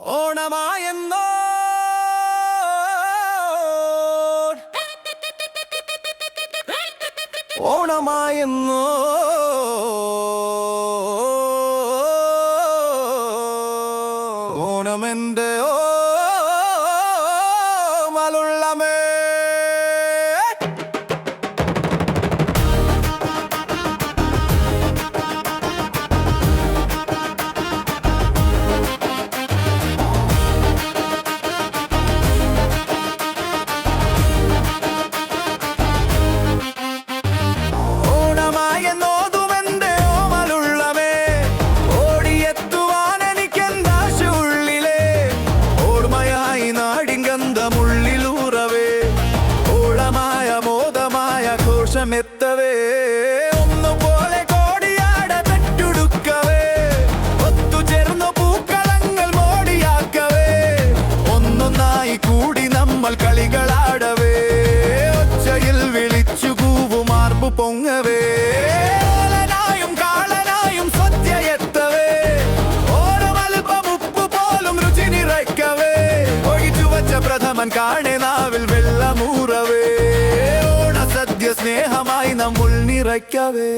ഓണമായെന്നോ? ഓണമായെന്നോ? ഓണമെന്റെ ഓ ഘോഷമെത്തവേ ഒന്നുപോലെ കോടിയാട തട്ടുടുക്കവേ. ഒത്തുചേർന്നു പൂക്കളങ്ങൾ മോടിയാക്കവേ. ഒന്നൊന്നായി കൂടി നമ്മൾ കളികളാടവേ. ഒച്ചയിൽ വിളിച്ചു കൂവുമാർപ്പു പൊങ്ങവേ. ഓലനായും കാളനായും സ്നേഹമായി നമ്മൾ നിറയ്ക്കവേ.